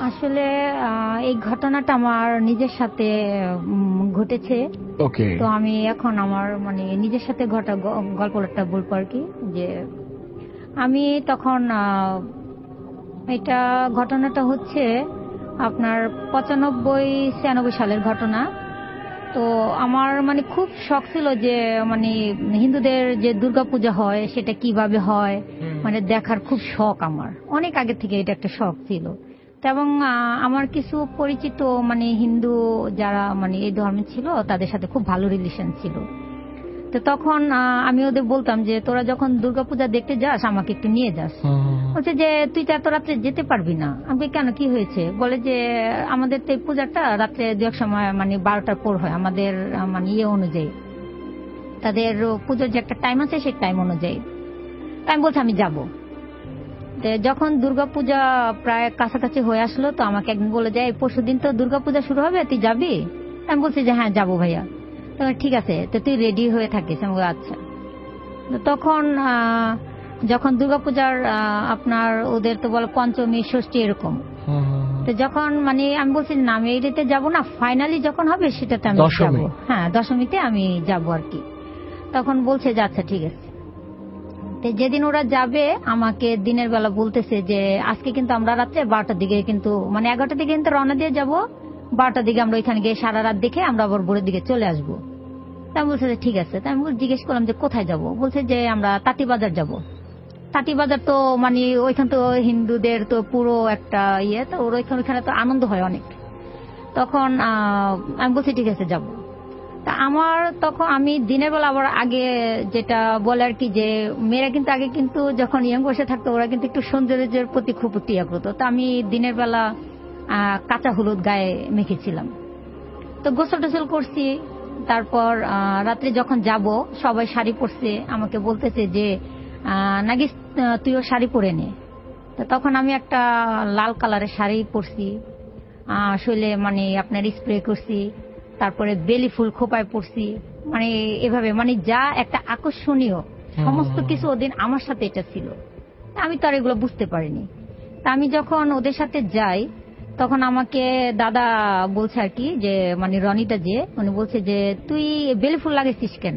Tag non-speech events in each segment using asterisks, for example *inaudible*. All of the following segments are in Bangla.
আসলে আহ, এই ঘটনাটা আমার নিজের সাথে ঘটেছে। ওকে তো আমি এখন আমার মানে নিজের সাথে ঘটা গল্পটা বলব আর কি যে আমি তখন এটা ঘটনাটা হচ্ছে আপনার পঁচানব্বই ছিয়ানব্বই সালের ঘটনা। তো আমার মানে খুব শখ ছিল যে মানে হিন্দুদের যে দুর্গাপূজা হয় সেটা কীভাবে হয় মানে দেখার খুব শখ আমার। অনেক আগে থেকে এটা একটা শখ ছিল। এবং আমার কিছু পরিচিত মানে হিন্দু যারা মানে এই ধর্মে ছিল তাদের সাথে খুব ভালো রিলেশন ছিল। তো তখন আমি ওদের বলতাম যে তোরা যখন দুর্গাপূজা দেখতে যাস আমাকে একটু নিয়ে যাস। বলছে যে তুই তো এত রাত্রে যেতে পারবি না। আমি কেন? কি হয়েছে? বলে যে আমাদের তো এই পূজাটা রাত্রে দু এক সময় মানে বারোটার পর হয় আমাদের মানে ইয়ে অনুযায়ী। তাদের পুজোর যে একটা টাইম আছে সেই টাইম অনুযায়ী। তা আমি বলছি আমি যাব। যখন দুর্গাপূজা প্রায় কাছাকাছি হয়ে আসলো তো আমাকে একদিন বলে যায় পরশু দিন তো দুর্গাপূজা শুরু হবে তুই যাবি? আমি বলছি যে হ্যাঁ যাব ভাইয়া। তো ঠিক আছে তো তুই রেডি হয়ে থাকিস? আমি আচ্ছা। তখন যখন দুর্গাপূজার আপনার ওদের তো বলে পঞ্চমী ষষ্ঠী এরকম। তো যখন মানে আমি বলছি না আমি এই রেটে যাব না ফাইনালি যখন হবে সেটাতে আমি যাব। হ্যাঁ দশমীতে আমি যাব আর কি। তখন বলছে যে আচ্ছা ঠিক আছে। তো যেদিন ওরা যাবে, আমাকে দিনের বেলা বলতেছে যে, আজকে কিন্তু আমরা রাত্রে বারোটার দিকে কিন্তু মানে এগারোটার দিকে কিন্তু রওনা দিয়ে যাব। বারোটার দিকে আমরা ওইখানে গিয়ে সারা রাত দেখে আমরা আবার ভোরের দিকে চলে আসব। তা আমি বলছে ঠিক আছে। তা আমি জিজ্ঞেস করলাম যে, কোথায় যাব? বলছে যে, আমরা তাঁতিবাজার যাব। তাঁতিবাজার তো মানে ওইখান তো হিন্দুদের তো পুরো একটা ইয়ে তো ওর ওইখানে ওইখানে তো আনন্দ হয় অনেক। তখন আমি বলছি, ঠিক আছে, যাব। তা আমার তখন, আমি দিনের বেলা আবার আগে যেটা বলে আর কি যে, মেয়েরা কিন্তু আগে কিন্তু যখন ইয়ং বসে থাকতো, ওরা কিন্তু একটু সৌন্দর্যের প্রতি খুব ইয়ে করতো। তো আমি দিনের বেলা কাঁচা হলুদ গায়ে মেখেছিলাম। তো গোসল টোসল করছি। তারপর রাত্রে যখন যাব, সবাই শাড়ি পরছে, আমাকে বলতেছে যে নাগিস তুইও শাড়ি পরে নে। তো তখন আমি একটা লাল কালারের শাড়ি পরছি। শৈলে মানে আপনার স্প্রে করছি। তারপরে বেলি ফুল খোপায় পড়ছি। মানে এভাবে মানে যা একটা আকর্ষণীয় সমস্ত কিছু ওদিন আমার সাথে এটা ছিল। আমি তো আর এগুলো বুঝতে পারিনি। তা আমি যখন ওদের সাথে যাই তখন আমাকে দাদা বলছে আর কি যে মানে রনিটা যে উনি বলছে যে তুই বেলি ফুল লাগাইছিস কেন?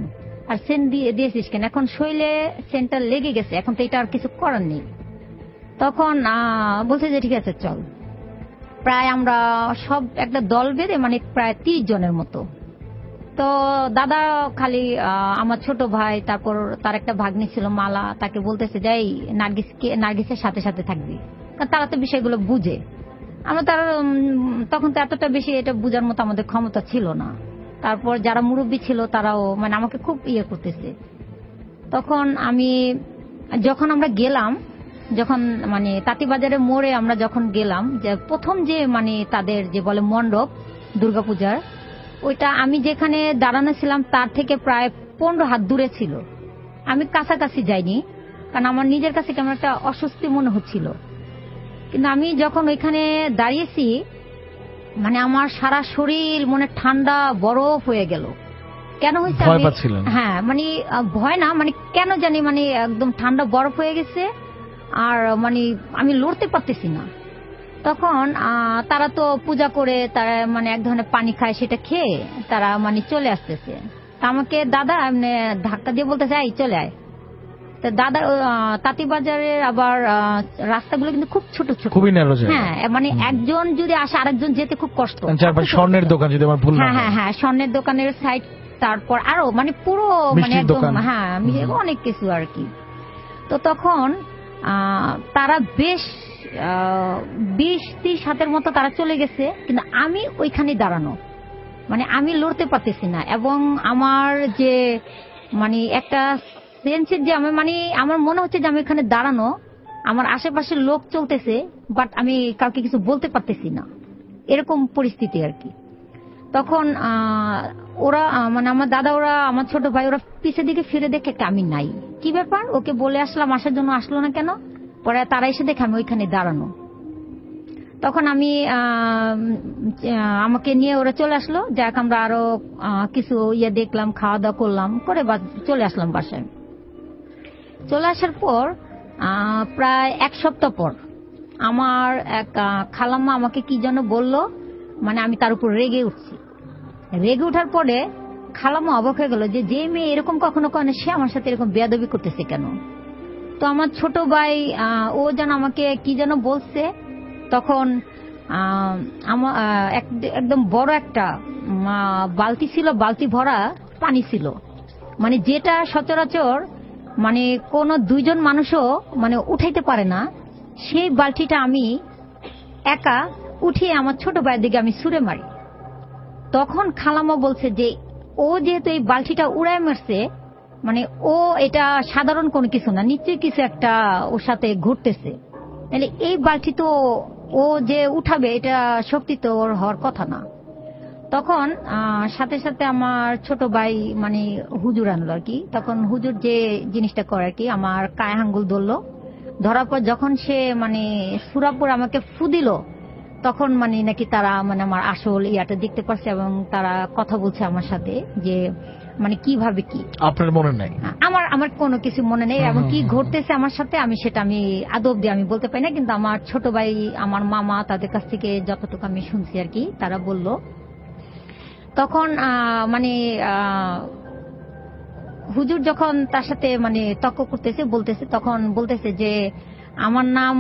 আর সেন্ট দিয়ে দিয়েছিস কেন? এখন শৈলে সেন্টটা লেগে গেছে এখন তো এটা আর কিছু করার নেই। তখন বলছে যে ঠিক আছে চল। প্রায় আমরা সব একটা দল বেঁধে মানে প্রায় তিরিশ জনের মতো। তো দাদা খালি আমার ছোট ভাই, তারপর তার একটা ভাগ্নি ছিল, মালা, তাকে বলতেছে যাই নার্গিসকে, নার্গিসের সাথে সাথে থাকবি। কারণ তারা তো বিষয়গুলো বুঝে। আমরা তার তখন তো এতটা বেশি এটা বুঝার মতো আমাদের ক্ষমতা ছিল না। তারপর যারা মুরব্বী ছিল, তারাও মানে আমাকে খুব ইয়ে করতেছে। তখন আমি, যখন আমরা গেলাম যখন মানে তাঁতিবাজারের মোড়ে আমরা যখন গেলাম যে প্রথম যে মানে তাদের যে বলে মণ্ডপ দুর্গাপূজার ওইটা আমি যেখানে দাঁড়ানো ছিলাম তার থেকে প্রায় পনেরো হাত দূরে ছিল। আমি কাছাকাছি যাইনি কারণ আমার নিজের কাছে কেমন একটা অস্বস্তি মনে হচ্ছিল। কিন্তু আমি যখন ওইখানে দাঁড়িয়েছি মানে আমার সারা শরীর মনে ঠান্ডা বরফ হয়ে গেল। কেন হয়েছে? হ্যাঁ মানে ভয় না মানে কেন জানি মানে একদম ঠান্ডা বরফ হয়ে গেছে। আর মানে আমি লড়তে পারতেছি না। তখন তারা তো পূজা করে তারা মানে এক ধরনের পানি খায় সেটা খেয়ে তারা মানে চলে আসতেছে। আমাকে দাদা এমনি ধাক্কা দিয়ে বলতেছে এই চলে আয়। তো দাদা তাঁতি বাজারের আবার রাস্তাগুলো কিন্তু খুব ছোট ছোট। খুবই ন্যারো হ্যাঁ মানে একজন যদি আসে আরেকজন যেতে খুব কষ্ট। স্বর্ণের দোকান যদি আমার ভুল হ্যাঁ হ্যাঁ হ্যাঁ। স্বর্ণের দোকানের সাইড তারপর আরও মানে পুরো মানে একদম হ্যাঁ অনেক কিছু আর কি। তো তখন তারা বেশ বিশ ত্রিশ হাতের মতো তারা চলে গেছে, কিন্তু আমি ওইখানে দাঁড়ানো। মানে আমি লড়তে পারতেছি না, এবং আমার যে মানে একটা সেন্সের যে আমি মানে আমার মনে হচ্ছে যে আমি এখানে দাঁড়ানো, আমার আশেপাশে লোক চলতেছে বাট আমি কাউকে কিছু বলতে পারতেছি না। এরকম পরিস্থিতি আর কি। তখন ওরা মানে আমার দাদা, ওরা, আমার ছোট ভাই, ওরা পিছের দিকে ফিরে দেখে আমি নাই। কি ব্যাপার? ওকে বলে আসলাম, আসার জন্য আসলো না কেন? পরে তারা এসে দেখে আমি ওইখানে দাঁড়ানো। তখন আমি আমাকে নিয়ে ওরা চলে আসলো। যাক, আমরা আরও কিছু ইয়ে দেখলাম, খাওয়া দাওয়া করলাম, করে চলে আসলাম বাসায়। চলে আসার পর প্রায় এক সপ্তাহ পর, আমার এক খালাম্মা আমাকে কি যেন বলল মানে আমি তার উপর রেগে উঠছি। রেগে ওঠার পরে খালাম্মা অবাক হয়ে গেল যে যে মেয়ে এরকম কখনো করে না, সে আমার সাথে এরকম বেয়াদবি করতেছে কেন? তো আমার ছোট ভাই ও যেন আমাকে কি যেন বলছে তখন আমার এক- একদম বড় একটা বালতি ছিল বালতি ভরা পানি ছিল। মানে যেটা সচরাচর মানে কোন দুইজন মানুষও মানে উঠাইতে পারে না। সেই বালতিটা আমি একা উঠিয়ে আমার ছোট ভাইয়ের দিকে আমি ছুঁড়ে মারি। তখন খালামা বলছে যে, ও যেহেতু এই বালতিটা উড়ায় মারছে মানে ও এটা সাধারণ কোনো কিছু না, নিশ্চয়ই কিছু একটা ওর সাথে ঘুরতেছে। তাহলে এই বালতি তো ও যে উঠাবে, এটা শক্তি তো ওর হওয়ার কথা না। তখন সাথে সাথে আমার ছোট ভাই মানে হুজুর আনলো আর কি। তখন হুজুর যে জিনিসটা করে আর কি, আমার কায় আঙ্গুল ধরলো। ধরার পর যখন সে মানে সুরাপুর আমাকে ফু দিল তখন মানে নাকি তারা মানে আমার আসল ইয়াটা দেখতে পারছে এবং তারা কথা বলছে আমার সাথে যে মানে কীভাবে কি? আপনার মনে নাই? আমার আমার কোনো কিছু মনে নেই এবং কি ঘটতেছে আমার সাথে আমি সেটা আমি আদব দিয়ে আমি বলতে পারি না কিন্তু আমার ছোট ভাই আমার মামা তাদের কাছ থেকে যতটুকু আমি শুনছি আর কি তারা বলল। তখন মানে হুজুর যখন তার সাথে মানে তর্ক করতেছে বলতেছে তখন বলতেছে যে আমার নাম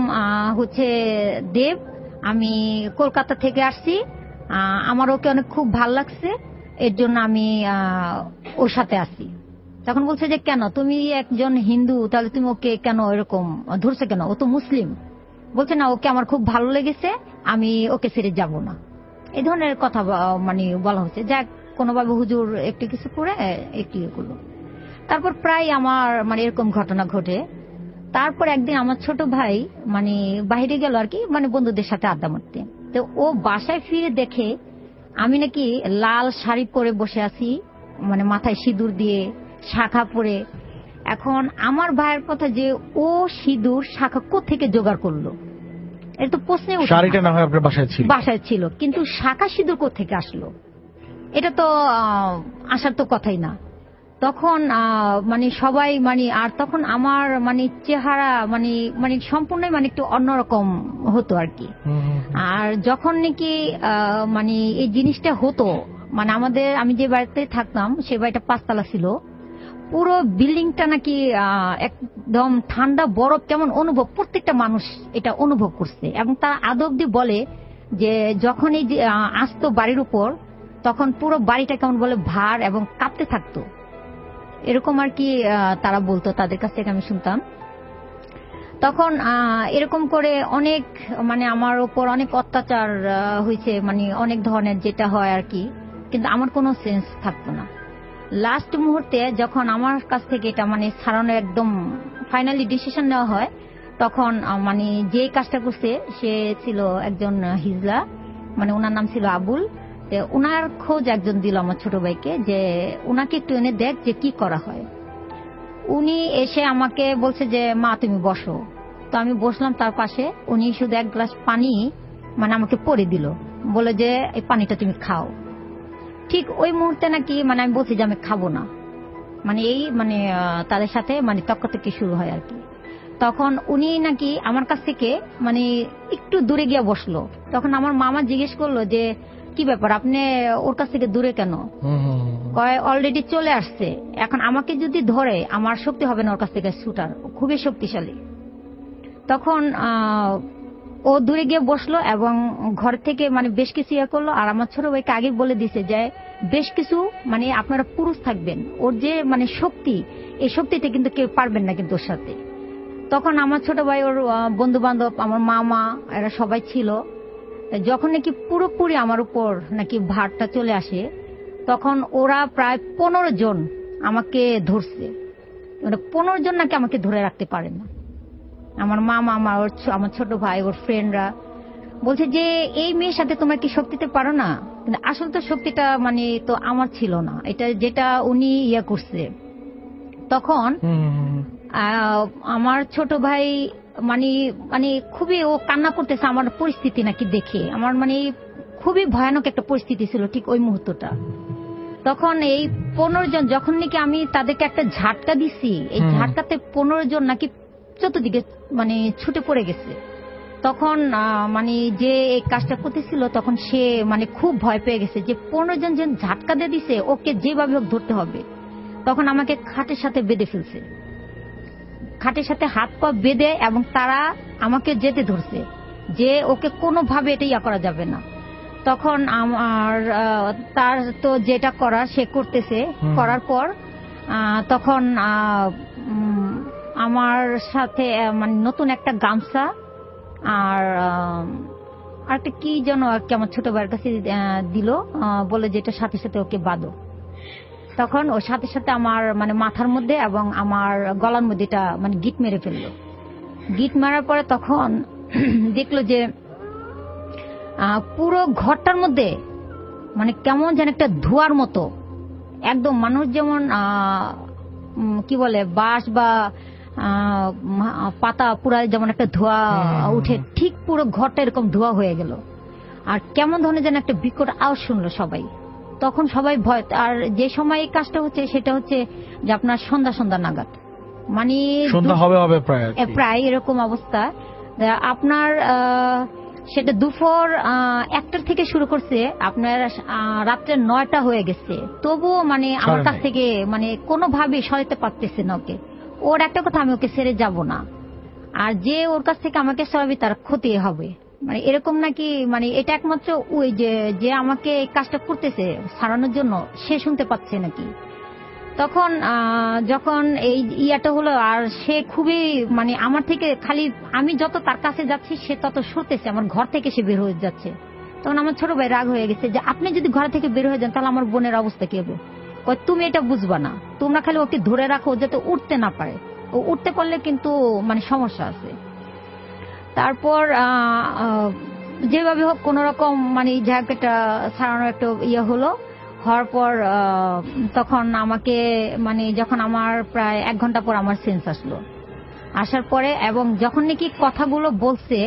হচ্ছে দেব আমি কলকাতা থেকে আসছি। আমার ওকে অনেক খুব ভালো লাগছে। এর জন্য আমি ওর সাথে আসি তখন বলছে যে, কেন? তুমি একজন হিন্দু, তাহলে তুমি ওকে কেন এরকম ধরছে কেন? ও তো মুসলিম। বলছে, না, ওকে আমার খুব ভালো লেগেছে, আমি ওকে ছেড়ে যাব না। এই ধরনের কথা মানে বলা হচ্ছে। যাক, কোনোভাবে হুজুর একটু কিছু করে, একটু ইয়ে করল। তারপর প্রায় আমার মানে এরকম ঘটনা ঘটে। তারপর একদিন আমার ছোট ভাই মানে বাইরে গেল আর কি মানে বন্ধুদের সাথে আড্ডা মারতে। তো ও বাসায় ফিরে দেখে আমি নাকি লাল শাড়ি পরে বসে আছি মানে মাথায় সিঁদুর দিয়ে শাখা পরে। এখন আমার ভাইয়ের কথা যে ও সিঁদুর শাখা থেকে জোগাড় করল এটা তো প্রশ্নে শাড়িটা না হয় আপনার বাসায় ছিল? বাসায় ছিল কিন্তু শাখা সিঁদুর থেকে আসলো? এটা তো আসার তো কথাই না। তখন মানে সবাই মানে আর তখন আমার মানে চেহারা মানে মানে সম্পূর্ণ মানে একটু অন্যরকম হতো আর কি। আর যখন নাকি মানে এই জিনিসটা হতো মানে আমাদের আমি যে বাড়িতে থাকতাম সে বাড়িটা পাঁচতলা ছিল। পুরো বিল্ডিংটা নাকি একদম ঠান্ডা বরফ কেমন অনুভব প্রত্যেকটা মানুষ এটা অনুভব করছে। এবং তারা আদব দিয়ে বলে যে যখন এই আসতো বাড়ির উপর তখন পুরো বাড়িটা কেমন বলে ভার এবং কাঁপতে থাকতো। এরকম আর কি তারা বলতো, তাদের কাছ থেকে আমি শুনতাম। তখন এরকম করে অনেক মানে আমার ওপর অনেক অত্যাচার হয়েছে মানে অনেক ধরনের যেটা হয় আর কি। কিন্তু আমার কোনো সেন্স থাকতো না। লাস্ট মুহূর্তে যখন আমার কাছ থেকে এটা মানে ছাড়ানো একদম ফাইনালি ডিসিশন নেওয়া হয়, তখন মানে যে কাজটা করছে, সে ছিল একজন হিজলা মানে ওনার নাম ছিল আবুল। ওনার খোঁজ একজন দিল আমার ছোট ভাইকে যে ওনাকে একটু এনে দেখ যে কি করা হয়। উনি এসে আমাকে বলছে যে, মা, তুমি বসো। তো আমি বসলাম তার পাশে। উনি শুধু এক গ্লাস পানি মানে আমাকে পরে দিল। বলে যে, এই পানিটা তুমি খাও। ঠিক ওই মুহূর্তে নাকি মানে আমি বলছি যে, আমি খাব না। মানে এই মানে তাদের সাথে মানে তক্ক থেকে শুরু হয় আর কি তখন উনি নাকি আমার কাছ থেকে মানে একটু দূরে গিয়ে বসল। তখন আমার মামা জিজ্ঞেস করল যে কি ব্যাপার? আপনি ওর কাছ থেকে দূরে কেন। কয় অলরেডি চলে আসছে। এখন আমাকে যদি ধরে আমার শক্তি হবে না ওর কাছ থেকে শুটার। খুবই শক্তিশালী। তখন ও দূরে গিয়ে বসল এবং ঘর থেকে মানে বেশ কিছু ইয়ে করল। আর আমার ছোট ভাইকে আগে বলে দিছে যে বেশ কিছু মানে আপনারা পুরুষ থাকবেন। ওর যে মানে শক্তি এই শক্তিতে কিন্তু কেউ পারবেন না কিন্তু ওর সাথে। তখন আমার ছোট ভাই ওর বন্ধু বান্ধব আমার মামা এরা সবাই ছিল। যখন নাকি পুরোপুরি আমার উপর নাকি ভারটা চলে আসে তখন ওরা প্রায় পনেরো জন আমাকে ধরছে। মানে পনেরো জন নাকি আমাকে ধরে রাখতে পারে না। আমার মামা আমার ওর আমার ছোট ভাই ওর ফ্রেন্ডরা বলছে যে এই মেয়ের সাথে তোমরা কি শক্তিতে পারো না? কিন্তু আসল তো শক্তিটা মানে তো আমার ছিল না। এটা যেটা উনি ইয়ে করছে। তখন আমার ছোট ভাই মানে মানে খুবই ও কান্না করতেছে আমার পরিস্থিতি নাকি দেখে। আমার মানে খুবই ভয়ানক একটা পরিস্থিতি ছিল ঠিক ওই মুহূর্তটা। তখন এই পনেরো জন যখন নাকি আমি তাদেরকে একটা ঝাটকা দিছি এই ঝাটকাতে পনেরো জন নাকি চতুর্দিকে মানে ছুটে পড়ে গেছে। তখন মানে যে এই কাজটা করতেছিল তখন সে মানে খুব ভয় পেয়ে গেছে যে পনেরো জন জন ঝাটকা দিয়ে দিছে ওকে যেভাবে হোক ধরতে হবে। তখন আমাকে খাটের সাথে বেঁধে ফেলছে। খাটের সাথে হাত পা বেঁধে এবং তারা আমাকে যেতে ধরছে যে ওকে কোনোভাবে এটা ইয়া করা যাবে না। তখন আমার তার তো যেটা করার সে করতেছে। করার পর তখন আমার সাথে মানে নতুন একটা গামছা আর আহ, আর একটা কি যেন আর কি আমার ছোট ভাইয়ের কাছে দিল বলে যে এটা সাথে সাথে ওকে বাঁধো। তখন ওর সাথে সাথে আমার মানে মাথার মধ্যে এবং আমার গলার মধ্যে এটা মানে গিট মেরে ফেলল। গিট মারার পরে তখন *clears throat* দেখল যে পুরো ঘরটার মধ্যে মানে কেমন যেন একটা ধোয়ার মতো একদম মানুষ যেমন কি বলে বাঁশ বা পাতা পুরা যেমন একটা ধোয়া উঠে ঠিক পুরো ঘরটা এরকম ধোয়া হয়ে গেল। আর কেমন ধরনের যেন একটা বিকট আওয়াজ শুনলো সবাই। তখন সবাই ভয় আর যে সময় এই কাজটা হচ্ছে সেটা হচ্ছে যে আপনার সন্ধ্যা সন্ধ্যা নাগাদ। মানে সন্ধ্যা হবে হবে প্রায়। প্রায় এরকম অবস্থা। আপনার সেটা দুপুর একটার থেকে শুরু করছে আপনার রাত্রে নয়টা হয়ে গেছে। তবুও মানে আমার কাছ থেকে মানে কোনোভাবে সরাতে পারতেছে না ওকে। ওর একটা কথা আমি ওকে ছেড়ে যাব না। আর যে ওর কাছ থেকে আমাকে সরাবি তার ক্ষতি হবে। মানে এরকম নাকি মানে এটা একমাত্র ওই যে যে আমাকে কাজটা করতেছে সারানোর জন্য, সে শুনতে পাচ্ছে নাকি? তখন যখন এই ইয়াটা হলো, আর সে খুবই মানে আমার থেকে খালি আমি যত তার কাছে যাচ্ছি, সে তত সরতেছে, আমার ঘর থেকে সে বের হয়ে যাচ্ছে। তখন আমার ছোট ভাই রাগ হয়ে গেছে যে, আপনি যদি ঘর থেকে বের হয়ে যান, তাহলে আমার বোনের অবস্থা কি হবে? তুমি এটা বুঝবা না। তোমরা খালি ওকে ধরে রাখো যাতে উঠতে না পারে। ও উঠতে পারলে কিন্তু মানে সমস্যা আছে। তারপর যেভাবে হোক কোন রকম মানে জ্যাকেটটা সারানোর একটা ইয়ে হলো। হওয়ার পর তখন আমাকে মানে যখন আমার প্রায় এক ঘণ্টা পর আমার সেন্স আসলো। আসার পরে এবং যখন নাকি কথাগুলো বলছে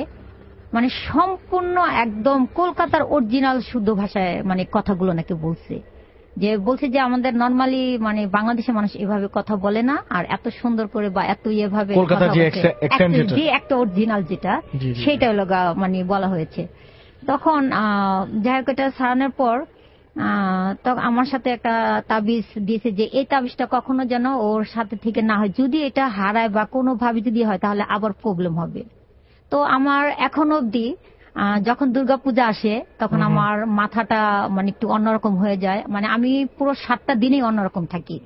মানে সম্পূর্ণ একদম কলকাতার অরিজিনাল শুদ্ধ ভাষায় মানে কথাগুলো নাকি বলছে। যে বলছে যে আমাদের নর্মালি মানে বাংলাদেশের মানুষ এভাবে কথা বলে না আর এত সুন্দর করে বা এত ইয়েভাবে যে একটা-। অরিজিনাল যেটা। সেটা হলো মানে বলা হয়েছে তখন যাই হোক এটা সারানোর পর তখন আমার সাথে একটা তাবিজ দিয়েছে যে এই তাবিজটা কখনো যেন ওর সাথে থেকে না হয় যদি এটা হারায় বা কোনো ভাবে যদি হয় তাহলে আবার প্রবলেম হবে তো আমার এখন আহ, যখন দুর্গাপূজা আসে তখন। আমার মাথাটা মানে একটু অন্যরকম হয়ে যায়। মানে আমি পুরো সাতটা দিনেই অন্যরকম থাকি।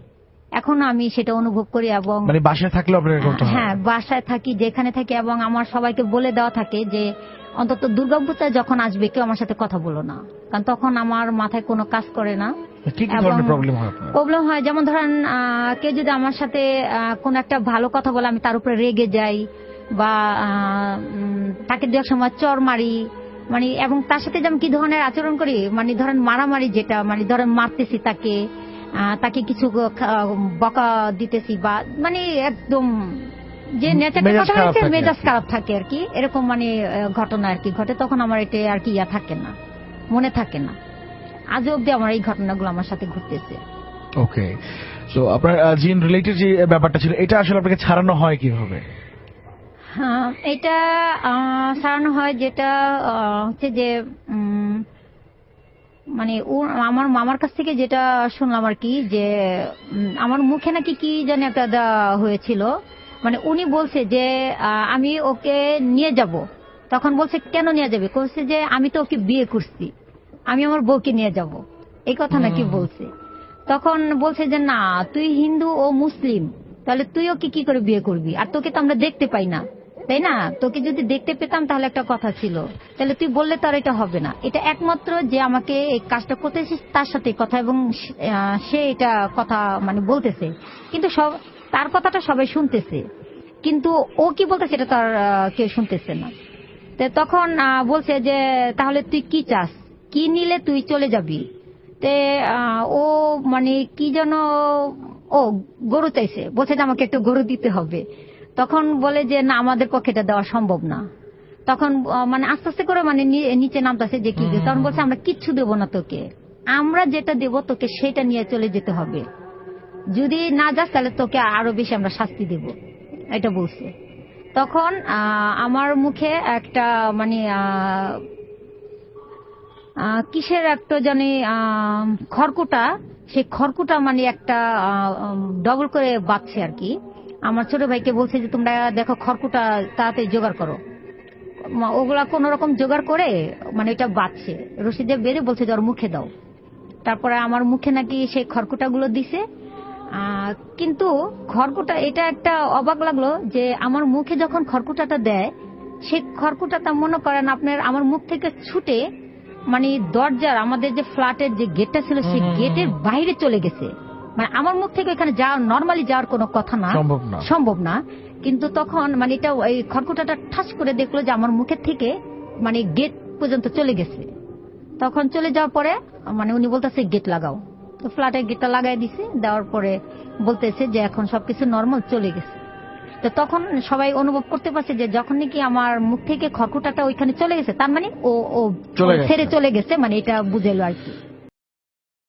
এখনও আমি সেটা অনুভব করি এবং মানে বাসায় এরকমটা হয়? বাসায় থাকি যেখানে থাকি এবং আমার সবাইকে বলে দেওয়া থাকে যে অন্তত দুর্গাপূজা যখন আসবে কেউ আমার সাথে কথা বলো না। কারণ তখন আমার মাথায় কোনো কাজ করে না। প্রবলেম হয় হয় যেমন ধরেন কেউ যদি আমার সাথে কোনো একটা ভালো কথা বলে আমি তার উপরে রেগে যাই বা তাকে দু এক সময় চর মারি মানে এবং তার সাথে যে আমি কি ধরনের আচরণ করি মানে ধরেন মারামারি যেটা মানে ধরেন মারতেছি তাকে তাকে কিছু বকা দিতেছি বা মানে একদম যে নেচারটা কথা হয়েছে থাকে। মেজাজ খারাপ থাকে আর কি। এরকম মানে ঘটনা আর কি ঘটে। তখন আমার এটা আর কি ইয়া থাকে না মনে থাকে না। আজ অব্দি আমার এই ঘটনাগুলো আমার সাথে ঘটতেছে। ওকে তো আপনার জিন রিলেটেড যে ব্যাপারটা ছিল এটা আসলে আপনাকে ছাড়ানো হয় কীভাবে? এটা সারানো হয় যেটা হচ্ছে যে মানে আমার মামার কাছ থেকে যেটা শুনলাম আর কি যে আমার মুখে নাকি কি জানি একটা হয়েছিল। মানে উনি বলছে যে আমি ওকে নিয়ে যাব। তখন বলছে কেন নিয়ে যাবে? বলছে যে আমি তো ওকে বিয়ে করছি। আমি আমার বউকে নিয়ে যাব। এই কথা নাকি বলছে। তখন বলছে যে না তুই হিন্দু ও মুসলিম তাহলে তুই ওকে কি করে বিয়ে করবি? আর তোকে তো আমরা দেখতে পাই না। তাই না? তোকে যদি দেখতে পেতাম তাহলে একটা কথা ছিল। তাহলে তুই বললে তো আর এটা হবে না। এটা একমাত্র যে আমাকে এই কাজটা করতেছিস তার সাথে কথা এবং সে- এটা কথা মানে বলতেছে। কিন্তু সব, তার কথাটা সবাই শুনতেছে। কিন্তু ও কি বলতেছে এটা তার কেউ শুনতেছে না। তো তখন বলছে যে, তাহলে তুই কি চাস? কি নিলে তুই চলে যাবি? তে ও মানে কি যেন, ও গরু চাইছে। বলছে যে, আমাকে একটু গরু দিতে হবে। তখন বলে যে না আমাদের পক্ষে এটা দেওয়া সম্ভব না। তখন মানে আস্তে আস্তে করে মানে নিচে নামতেছে যে কি। তখন বলছে আমরা কিচ্ছু দেবো না তোকে। আমরা যেটা দেব তোকে সেটা নিয়ে চলে যেতে হবে। যদি না যাস তাহলে তোকে আরও বেশি আমরা শাস্তি দেব। এটা বলছে। তখন আমার মুখে একটা মানে কিসের একটা জানি খড়কুটা সেই খড়কুটা মানে একটা ডবল করে বাঁধছে আর কি। আমার ছোট ভাইকে বলছে যে তোমরা দেখো খড়কুটা তাড়াতাড়ি জোগাড় করো। ওগুলা কোন রকম জোগাড় করে মানে এটা বাঁচছে রশি দিয়ে বেড়ে বলছে যে ওর মুখে দাও। তারপরে আমার মুখে নাকি সেই খড়কুটাগুলো দিছে। আহ, কিন্তু খড়কুটা এটা একটা অবাক লাগল যে আমার মুখে যখন খড়কুটাটা দেয় সেই খড়কুটাটা মনে করেন আপনার আমার মুখ থেকে ছুটে মানে দরজার আমাদের যে ফ্ল্যাটের যে গেটটা ছিল সেই গেটের বাইরে চলে গেছে। মানে আমার মুখ থেকে এখানে যাওয়া নর্মালি যাওয়ার কোনো কথা না। সম্ভব না। সম্ভব না। কিন্তু তখন মানে এটা এই খড়কুটাটা ঠাস করে দেখল যে আমার মুখের থেকে মানে গেট পর্যন্ত চলে গেছে। তখন চলে যাওয়ার পরে মানে উনি বলতেছে গেট লাগাও। তো ফ্ল্যাটের গেটটা লাগাই দিছে। দেওয়ার পরে বলতেছে যে এখন সবকিছু নর্মাল চলে গেছে। তো তখন সবাই অনুভব করতে পারছে যে যখন নাকি আমার মুখ থেকে খড়কুটাটা ওইখানে চলে গেছে তার মানে ও ও ছেড়ে চলে গেছে মানে এটা বুঝেলো আর কি।